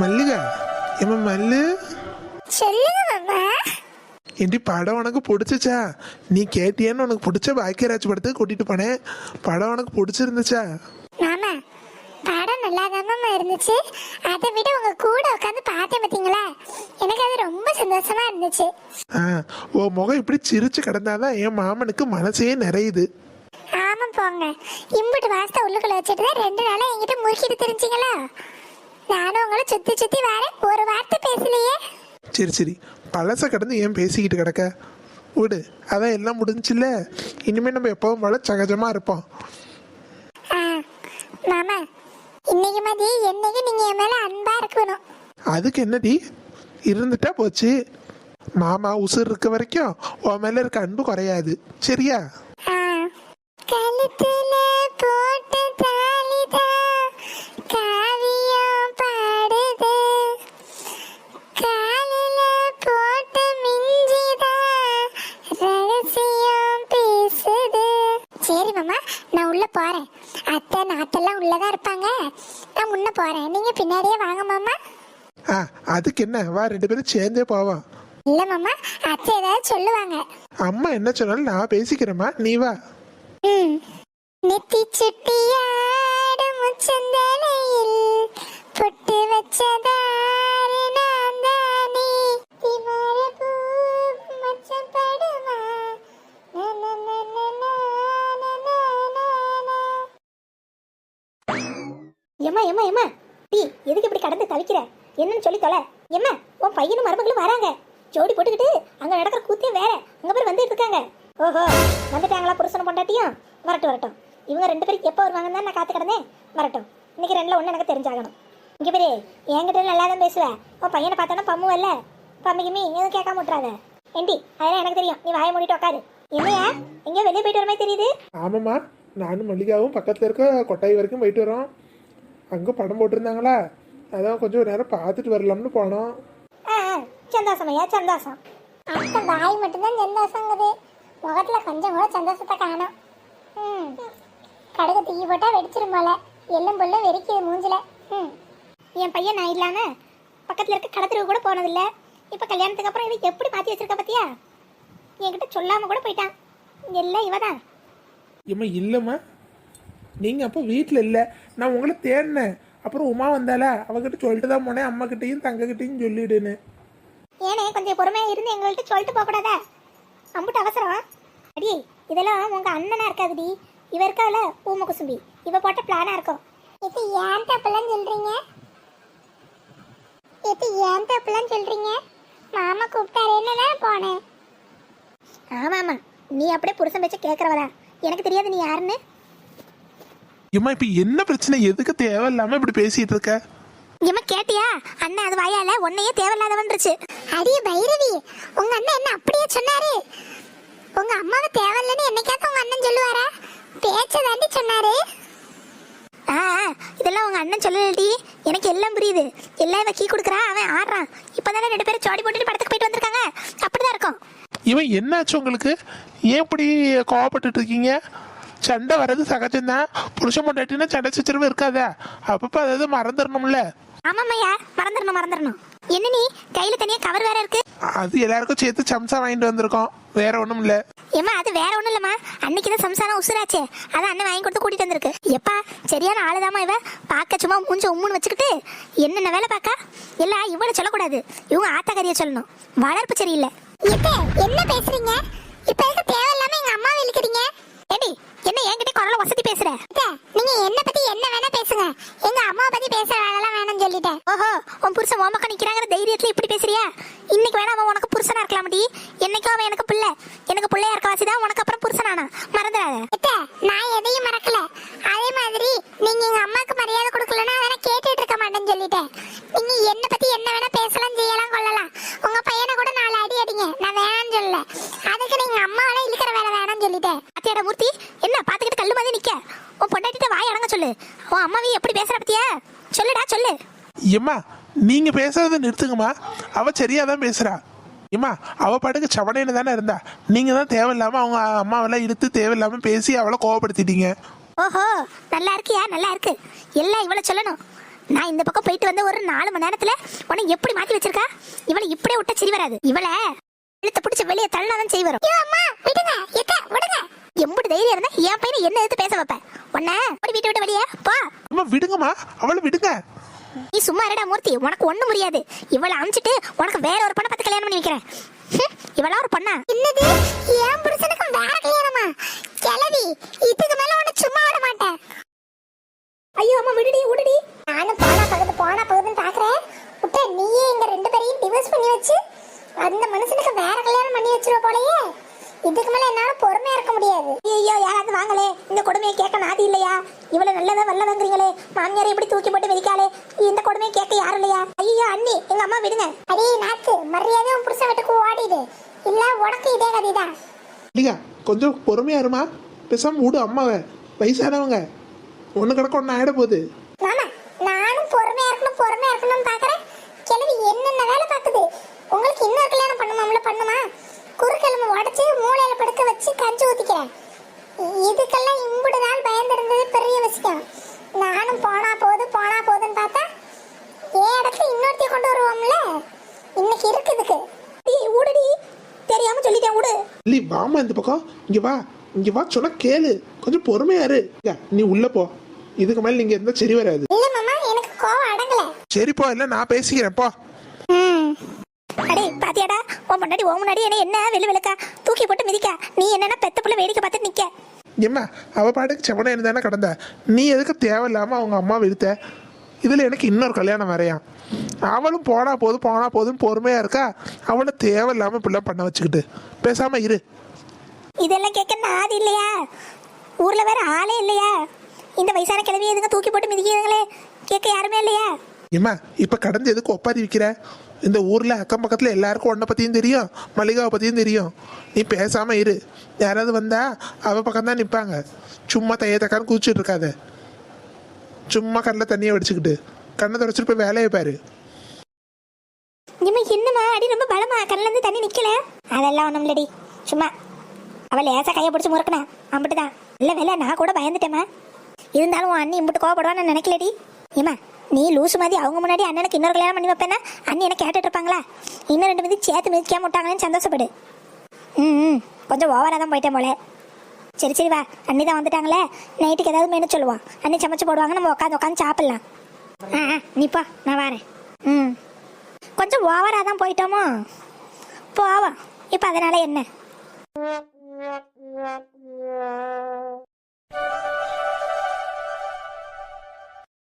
மல்லிகா ஏம்மா மல்லு? சொல்லுங்க மாமா. படம் உனக்கு பிடிச்சிச்சா? நீ கேட்டியான்னு உனக்கு பிடிச்ச பாக்கியராஜ் படத்துக்கு கூட்டிட்டு போனேன். படம் உனக்கு பிடிச்சிருந்துச்சா? மாமா படம் நல்லா மாமா இருந்துச்சு. அதை விட உங்க கூட உட்காந்து பார்த்தேன் பார்த்தீங்களா எனக்கு அது ரொம்ப சந்தோஷமா இருந்துச்சு. ஆ ஓ முகம் இப்படி சிரிச்சு கிடந்தாதான் என் மாமனுக்கு மனசே நிறையுது. ஆமா போங்க. இம்புட்டு வாசத்தை உள்ளுக்குள்ள வச்சுட்டு தான் ரெண்டு நாளா என்கிட்ட முறுக்கிட்டு தெரிஞ்சிங்களா? நானும் உங்களை சுத்தி சுத்தி வரேன் ஒரு வார்த்தை பேசலையே. சரி சரி. பழச கடந்து ஏன் பேசிக்கிட்டு கிடக்க? விடு அதான் எல்லாம் முடிஞ்சுல இனிமே நம்ம எப்பவும் போல சகஜமா இருப்போம். ஆ மாமா இன்னைக்கு மதி என்னைக்கு நீங்க என் மேல அன்பா இருக்கணும்? அதுக்கு என்னடி? இருந்துட்டா போச்சு. மாமா உசுர் இருக்க வரைக்கும் உன் மேல இருக்க அன்பு குறையாது. சரியா? அத்தை நாத்தெல்லாம் உள்ளதான் இருப்பாங்க? நான் முன்ன போறேன். நீங்க பின்னாடியே வாங்க மாமா. ஆ அதுக்கு என்ன? வா ரெண்டு பேரும் சேர்ந்தே போவோம். இல்ல மாமா. அத்தை ஏதாவது சொல்லுவாங்க. அம்மா என்ன சொன்னாலும் நான் பேசிக்கிறேம்மா. நீ வா. ம். நெத்தி சுட்டியாடும் முச்சந்தலையில் பொட்டு வச்சதாரு எம்மா எம்மா எம்மா டீ எதுக்கு இப்படி கடந்து தவிக்கிற? என்னன்னு சொல்லி தொலை. எம்மா உன் பையனும் மருமகளும் வராங்க. ஜோடி போட்டுக்கிட்டு அங்க நடக்கிற கூத்தே வேற. அங்க பேர் வந்துட்டு இருக்காங்க. ஓஹோ வந்துட்டாங்களா புருஷனை பொண்டாட்டியும்? வரட்டும் வரட்டும். இவங்க ரெண்டு பேரும் எப்போ வருவாங்கன்னு தான் நான் காத்து கிடந்தேன் வரட்டும். இன்னைக்கு ரெண்டுல ஒன்று எனக்கு தெரிஞ்சாகணும். இங்க பேரு என்கிட்ட நல்லா தான் பேசுவேன் உன் பையனை பார்த்தோன்னா பம்முவல்ல பம்மிக்குமி எதுவும் கேட்காம விட்றாத ஏண்டி அதெல்லாம் எனக்கு தெரியும். நீ வாயை மூடிட்டு உட்காரு என்னையா? எங்கேயோ வெளியே போயிட்டு வர மாதிரி தெரியுது. ஆமாம்மா நானும் மல்லிகாவும் பக்கத்தில் இருக்க கொட்டாய் வரைக்கும் போயிட்டு வரோம். அங்கே படம் போட்டிருந்தாங்களா? அதான் கொஞ்சம் நேரம் பார்த்துட்டு வரலாம்னு போனோம். ஆ ஆ, சந்தோஷமையா சந்தோஷம். அத்தை வாய் மட்டும்தான் சந்தோஷங்குது. முகத்துல கொஞ்சம் கூட சந்தோஷத்தை காணும். ம். கடுகு தூக்கி போட்டா வெடிச்சிரும் போல. எள்ளும் புல்லும் வெறிக்குது மூஞ்சில. ம். என் பையன் நான் இல்லாம பக்கத்துல இருக்க கடத்தருக்கு கூட போனதில்ல. இப்ப கல்யாணத்துக்கு அப்புறம் இவ எப்படி மாத்தி வச்சிருக்க பாத்தியா? என்கிட்ட சொல்லாம கூட போயிட்டான். எல்லாம் இவதான். ஏம்மா இல்லைம்மா. நீங்கள் அப்போ வீட்டில் இல்லை. நான் உங்களை தேடினேன். அப்புறம் உமா வந்தால அவகிட்ட சொல்லிட்டு தான் போனேன். அம்மா கிட்டேயும் தங்ககிட்டையும் சொல்லிடுன்னு. ஏனே கொஞ்சம் பொறுமையா இருந்து எங்கள்கிட்ட சொல்லிட்டு போக கூடாதா? அம்புட்டு அவசரம். அடி இதெல்லாம் உங்க அண்ணனா இருக்காதுடி. இவ இருக்கால ஊம குசும்பி இவ போட்ட பிளானா இருக்கும். இது ஏன் தப்பெல்லாம் சொல்றீங்க? இது ஏன் தப்பெல்லாம் சொல்றீங்க? மாமா கூப்பிட்டாரேன்னு தான் போனேன் ஆமா ஆமா நீ அப்படியே புருஷன் பேச்ச கேக்குறவதா எனக்கு தெரியாது நீ யாருன்னு. ஏம்மா இப்போ என்ன பிரச்சனை? எதுக்கு தேவையில்லாமல் இப்படி பேசிகிட்டு இருக்க? ஏமா கேட்டியா? அண்ணன் அது வாயால உன்னையே தேவையில்லாதவன்றுச்சு. அடியே பைரவி உங்க அண்ணன் என்ன அப்படியே சொன்னாரு? உங்க அம்மாவை தேவையில்லைன்னு என்னைக்காவது உங்க அண்ணன் சொல்லுவாரா? பேச்ச தாண்டி சொன்னாரு. ஆ இதெல்லாம் உங்க அண்ணன் சொல்லலடி. எனக்கு எல்லாம் புரியுது. எல்லாம் இவ கீ கொடுக்குறா அவன் ஆடுறான். இப்பதானே ரெண்டு பேரும் ஜோடி போட்டுட்டு படத்துக்கு போயிட்டு வந்திருக்காங்க. அப்படிதான் இருக்கும். இவன் என்னாச்சு உங்களுக்கு? ஏன் இப்படி கோவப்பட்டுட்டு இருக்கீங்க? சண்டை வர்றது சகஜம்தான். புருஷன் பொண்டாட்டினா சண்டை சச்சரவு இருக்காதா. அப்பப்போ அதாவது மறந்துடணும்ல? ஆமாம்மையா மறந்துடணும் மறந்துடணும். என்ன நீ? கையில தனியா கவர் வேற இருக்கு. அது எல்லாருக்கும் சேர்த்து சம்சா வாங்கிட்டு வந்திருக்கோம். வேற ஒன்றும் இல்லை. ஏமா அது வேற ஒண்ணும் இல்லம்மா. அன்னைக்கு தான் சம்சாரம் உசுராச்சே. அதான் அண்ணன் வாங்கி கொடுத்து கூட்டிட்டு வந்திருக்கு. எப்பா சரியான ஆளுதாம்மா இவ. பார்க்க சும்மா மூஞ்ச உம்முன்னு வச்சுக்கிட்டு என்னென்ன வேலை பார்க்கா? எல்லாம் இவளை சொல்லக்கூடாது. இவங்க ஆத்தாக்காரிய சொல்லணும். வளர்ப்பு சரியில்லை. என்ன பேசுறீங்க? இப்ப தேவையில்லாம எங்க அம்மாவை இழுக்கிறீங்க? ஏடி என்ன என்கிட்ட குரல வசதி பேசுற? நீங்க என்ன பத்தி என்ன வேணா பேசுங்க. எங்க அம்மாவை பத்தி பேசுற வேலைலாம் வேணும்னு சொல்லிட்டேன். ஓஹோ உன் புருஷன் பக்கம் நிக்கிறாங்கிற தைரியத்துல இப்படி பேசுறியா? இன்னைக்கு வேணா அவன் உனக்கு புருஷனா இருக்கலாமடி. என்னைக்கும் அவன் எனக்கு பிள்ளை. எனக்கு பிள்ளையா இருக்க வாசிதான் உனக்கு அப்புறம் புருஷனானா? மறந்துடாத. நான் எதையும் மறக்கல. அதே மாதிரி நீங்க எங்க அம்மாக்கு மரியாதை கொடுக்கலன்னா அதை நான் கேட்டுட்டு இருக்க மாட்டேன்னு சொல்லிட்டேன் நீங்க என்ன பத்தி என்ன வேணா பேசலாம் செய்யலாம் கொள்ளலாம் உங்க பையனை கூட நாலு அடி அடிங்க நான் வேணாம்னு சொல்லல அதுக்கு நீங்க அம்மாவோட இழுக்கிற வேலை வேணாம்னு சொல்லிட்டேன் அத்தியாட மூர்த்தி என்ன பாத்துக்கிட்டு கல்லு மாதிரி நிக்க உன் பொண்டாட்டிட்ட வாய் அடங்க சொல்லு உன் அம்மாவையும் எப்படி பேசுற பத்தியா? சொல்லுடா சொல்லு. ஏம்மா நீங்க பேசுறத நிறுத்துங்கம்மா. அவ சரியா தான் பேசுறா. ஏம்மா அவ பாட்டுக்கு சவனேன்னு தானே இருந்தா. நீங்க தான் தேவையில்லாம அவங்க அம்மாவெல்லாம் இழுத்து தேவையில்லாம பேசி அவளை கோவப்படுத்திட்டீங்க. ஓஹோ நல்லா இருக்கியா? நல்லா இருக்கு. எல்லாம் இவ்வளவு சொல்லணும். நான் இந்த பக்கம் போயிட்டு வந்து ஒரு நாலு மணி நேரத்துல உன்னை எப்படி மாத்தி வச்சிருக்கா? இவளை இப்படியே விட்டா சரி வராது. இவளை இழுத்து பிடிச்ச வெளியே தள்ளினாதான் செய் வரும் ஐயோ அம்மா விடுங்க எக்க விடுங்க. எம்புட்டு தைரியம் இருந்தா என் பையனை என்ன எடுத்து பேச வைப்ப? உன்னை வீட்டை விட்டு வெளியே போ. அம்மா விடுங்கம்மா அவளை விடுங்க. நீ சும்மா இருடா மூர்த்தி உனக்கு ஒண்ணும் முடியாது இவளை அமிச்சிட்டு உனக்கு வேற ஒரு பொண்ணை பார்த்து கல்யாணம் பண்ணி வைக்கிறேன். இவளா ஒரு பொண்ணா? என்னது? என் புருஷனுக்கு வேற கல்யாணமா? கிளவி இதுக்கு மேல உன்னை சும்மா விட மாட்டேன். ஐயோ அம்மா விடுடி விடுடி. வச்சிருவ போலயே? இதுக்கு மேல என்னால பொறுமையா இருக்க முடியாது. ஐயோ யாராவது வாங்களே. இந்த கொடுமையை கேட்க நாதி இல்லையா? இவ்வளவு நல்லதா வல்லவங்கிறீங்களே. மாமியாரை எப்படி தூக்கி போட்டு மிதிக்காளே இந்த கொடுமையை கேட்க யாரும் இல்லையா? ஐயோ அண்ணி எங்க அம்மா விடுங்க. அடே நாத்து மரியாதை உன் புருஷன் வீட்டுக்கு ஓடிடு. இல்ல உனக்கு இதே கதிதான். இல்லையா கொஞ்சம் பொறுமையா இருமா. பேசாம விடு அம்மாவை. வயசானவங்க. ஒன்று கிடக்க ஒன்று ஆயிட போகுது. மாமா நானும் பொறுமையா இருக்கணும் பொறுமையா இருக்கணும்னு பாக்குறேன். கிழவி என்னென்ன வேலை பார்க்குது? உங்களுக்கு இன்னொரு கல்யாணம் பண்ணுமாம்ல பண்ணுமா? குறுக்கெலும்பு உடச்சி மூளையில படுக்க வச்சு கஞ்சி ஊத்திக்கிறேன். இதுக்கெல்லாம் இம்புடு நாள் பயந்திருந்தது பெரிய விஷயம். நானும் போனா போது போனா போதுன்னு பார்த்தா ஏன் இடத்துல இன்னொருத்தைய கொண்டு வருவோம்ல? இன்னைக்கு இருக்குதுக்கு ஏய் விடுடி தெரியாம சொல்லிட்டேன் விடு இல்லை வாமா இந்த பக்கம். இங்கே வா. இங்கே வா சொன்னா கேளு. கொஞ்சம் பொறுமையா இரு. இல்ல, நீ உள்ள போ. இதுக்கு மேலே நீங்கள் இருந்தால் சரி வராது. இல்ல மாமா எனக்கு கோவம் அடங்கல. சரி போ. இல்லை நான் பேசிக்கிறேன் போ. பாத்தியாடா? உன் முன்னாடி உன் முன்னாடி என்ன என்ன வெள்ளு வெளுக்கா? தூக்கி போட்டு மிதிக்கா? நீ என்னன்னா பெத்த புள்ள வேடிக்கை பார்த்து நிக்க. ஏம்மா அவ பாட்டுக்கு செவனை தானே கிடந்த? நீ எதுக்கு தேவையில்லாம அவங்க அம்மா இழுத்த இதுல எனக்கு இன்னொரு கல்யாணம் வரையாம் அவளும் போனா போதும் போனா போதும் பொறுமையா இருக்கா? அவனை தேவையில்லாம பிள்ளை பண்ண வச்சுக்கிட்டு. பேசாம இரு. இதெல்லாம் கேட்க நாதி இல்லையா? ஊர்ல வேற ஆளே இல்லையா? இந்த வயசான கிழவி எதுங்க தூக்கி போட்டு மிதிக்கிறீங்களே? கேட்க யாருமே இல்லையா? ஏம்மா இப்ப கடந்து எதுக்கு ஒப்பாரி விற்கிற இந்த ஊரில் அக்கம் பக்கத்தில் எல்லாருக்கும் உன்னை பற்றியும் தெரியும் மல்லிகாவை பற்றியும் தெரியும். நீ பேசாமல் இரு. யாராவது வந்தா அவ பக்கம் தான் நிற்பாங்க சும்மா தைய தக்கான்னு குதிச்சுட்டு இருக்காத. சும்மா கண்ணில் தண்ணியை வடிச்சுக்கிட்டு. கண்ணை தொடச்சிட்டு போய் வேலையை பாரு. இனிமே என்னம்மா? அடி ரொம்ப பலமா? கண்ணில் இருந்து தண்ணி நிக்கல. அதெல்லாம் ஒண்ணும் இல்லடி. சும்மா. அவ லேசா கையை பிடிச்சி முறுக்கினா. அம்பிட்டுதான். இல்ல வேலை நான் கூட பயந்துட்டேம்மா. இருந்தாலும் உன் அண்ணி இம்பிட்டு கோவப்படுவான்னு நினைக்கலடி. ஏமா நீ லூசு மாதிரி அவங்க முன்னாடி அண்ணனுக்கு இன்னொரு கல்யாணம் பண்ணி வைப்பேன்னா அண்ணன் என்ன கேட்டுட்டு இருப்பாங்களா? இன்னும் ரெண்டு மீதி சேர்த்து மிதிக்காம விட்டாங்கன்னு சந்தோஷப்படு. ம் ம், கொஞ்சம் ஓவராக தான் போயிட்டேன் போல. சரி சரி வா. அண்ணி தான் வந்துட்டாங்களே. நைட்டுக்கு ஏதாவது மெனு சொல்லுவான். அண்ணி சமைச்சு போடுவாங்க. நம்ம உட்காந்து உட்காந்து சாப்பிட்லாம். ஆ ஆ, நீ நான் வரேன். ம். கொஞ்சம் ஓவராக தான் போயிட்டோமோ? போவோம். இப்போ அதனால என்ன?